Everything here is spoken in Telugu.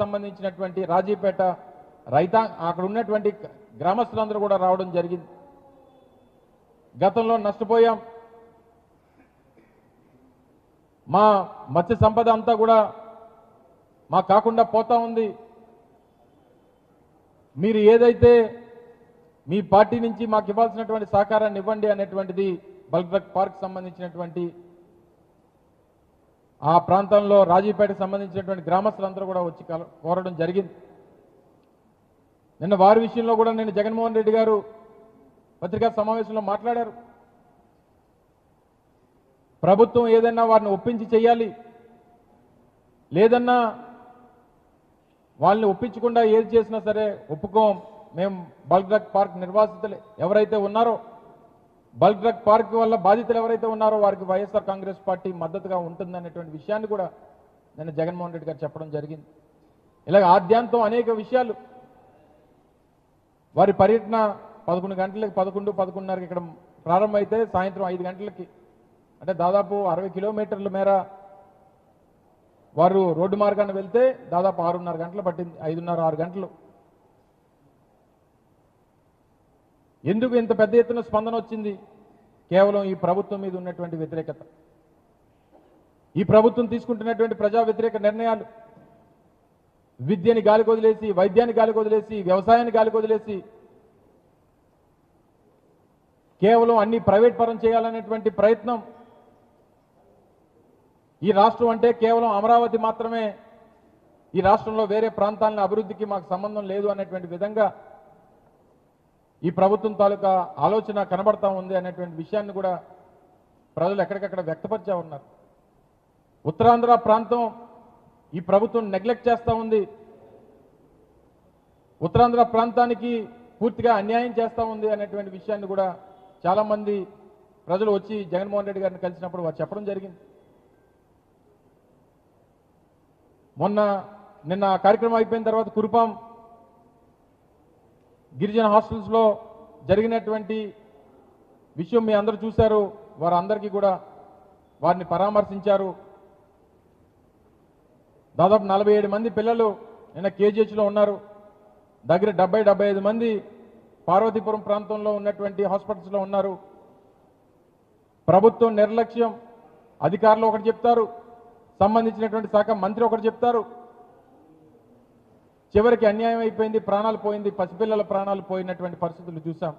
సంబంధించినటువంటి రాజీపేట రైతా అక్కడ ఉన్నటువంటి గ్రామస్తులందరూ కూడా రావడం జరిగింది. గతంలో నష్టపోయాం. మా మత్స్య సంపద అంతా కూడా మా కాకుండా పోతా ఉంది. మీరు ఏదైతే మీ పార్టీ నుంచి మాకు ఇవ్వాల్సినటువంటి సహకారాన్ని ఇవ్వండి అనేటువంటిది బల్క్రక్ పార్క్ సంబంధించినటువంటి ఆ ప్రాంతంలో రాజీపేటకు సంబంధించినటువంటి గ్రామస్తులందరూ కూడా వచ్చి కోరడం జరిగింది. నిన్న వారి విషయంలో కూడా నేను జగన్మోహన్ రెడ్డి గారు పత్రికా సమావేశంలో మాట్లాడారు. ప్రభుత్వం ఏదైనా వారిని ఒప్పించి చేయాలి లేదన్నా వాళ్ళని ఒప్పించకుండా ఏది చేసినా సరే ఒప్పుకోం మేము బల్క్ పార్క్ నిర్వాసితులు. ఎవరైతే ఉన్నారో బల్క్ డ్రగ్ పార్క్ వల్ల బాధితులు ఎవరైతే ఉన్నారో వారికి వైఎస్ఆర్ కాంగ్రెస్ పార్టీ మద్దతుగా ఉంటుందనేటువంటి విషయాన్ని కూడా నేను జగన్మోహన్ రెడ్డి గారు చెప్పడం జరిగింది. ఇలాగ ఆద్యాంతం అనేక విషయాలు. వారి పర్యటన పదకొండు గంటలకు పదకొండు పదకొండున్నరకి ఇక్కడ ప్రారంభమైతే సాయంత్రం ఐదు గంటలకి. అంటే దాదాపు అరవై కిలోమీటర్ల మేర వారు రోడ్డు మార్గాన్ని వెళ్తే దాదాపు ఆరున్నర గంటలు పట్టింది ఐదున్నర ఆరు గంటలు. ఎందుకు ఇంత పెద్ద ఎత్తున స్పందన వచ్చింది? కేవలం ఈ ప్రభుత్వం మీద ఉన్నటువంటి వ్యతిరేకత. ఈ ప్రభుత్వం తీసుకుంటున్నటువంటి ప్రజా వ్యతిరేక నిర్ణయాలు. విద్యని గాలికి వదిలేసి వైద్యాన్ని గాలికి వదిలేసి వ్యవసాయాన్ని గాలికి వదిలేసి కేవలం అన్ని ప్రైవేట్ పరం చేయాలనేటువంటి ప్రయత్నం. ఈ రాష్ట్రం అంటే కేవలం అమరావతి మాత్రమే. ఈ రాష్ట్రంలో వేరే ప్రాంతాలను అభివృద్ధికి మాకు సంబంధం లేదు అనేటువంటి విధంగా ఈ ప్రభుత్వం తాలూకా ఆలోచన కనబడతా ఉంది అనేటువంటి విషయాన్ని కూడా ప్రజలు ఎక్కడికక్కడ వ్యక్తపరిచా ఉన్నారు. ఉత్తరాంధ్ర ప్రాంతం ఈ ప్రభుత్వం నెగ్లెక్ట్ చేస్తూ ఉంది. ఉత్తరాంధ్ర ప్రాంతానికి పూర్తిగా అన్యాయం చేస్తూ ఉంది అనేటువంటి విషయాన్ని కూడా చాలామంది ప్రజలు వచ్చి జగన్మోహన్ రెడ్డి గారిని కలిసినప్పుడు వారు చెప్పడం జరిగింది. మొన్న నిన్న కార్యక్రమం అయిపోయిన తర్వాత కురుపాం గిరిజన హాస్టల్స్లో జరిగినటువంటి విషయం మీ అందరూ చూశారు. వారందరికీ కూడా వారిని పరామర్శించారు. దాదాపు నలభై ఏడు మంది పిల్లలు నిన్న కేజీహెచ్లో ఉన్నారు. దగ్గర డెబ్బై డెబ్బై ఐదు మంది పార్వతీపురం ప్రాంతంలో ఉన్నటువంటి హాస్పిటల్స్లో ఉన్నారు. ప్రభుత్వం నిర్లక్ష్యం అధికారులు ఒకటి చెప్తారు. సంబంధించినటువంటి శాఖ మంత్రి ఒకటి చెప్తారు. చివరికి అన్యాయం అయిపోయింది ప్రాణాలు పోయింది పసిపిల్లల ప్రాణాలు పోయినటువంటి పరిస్థితులు చూసాం.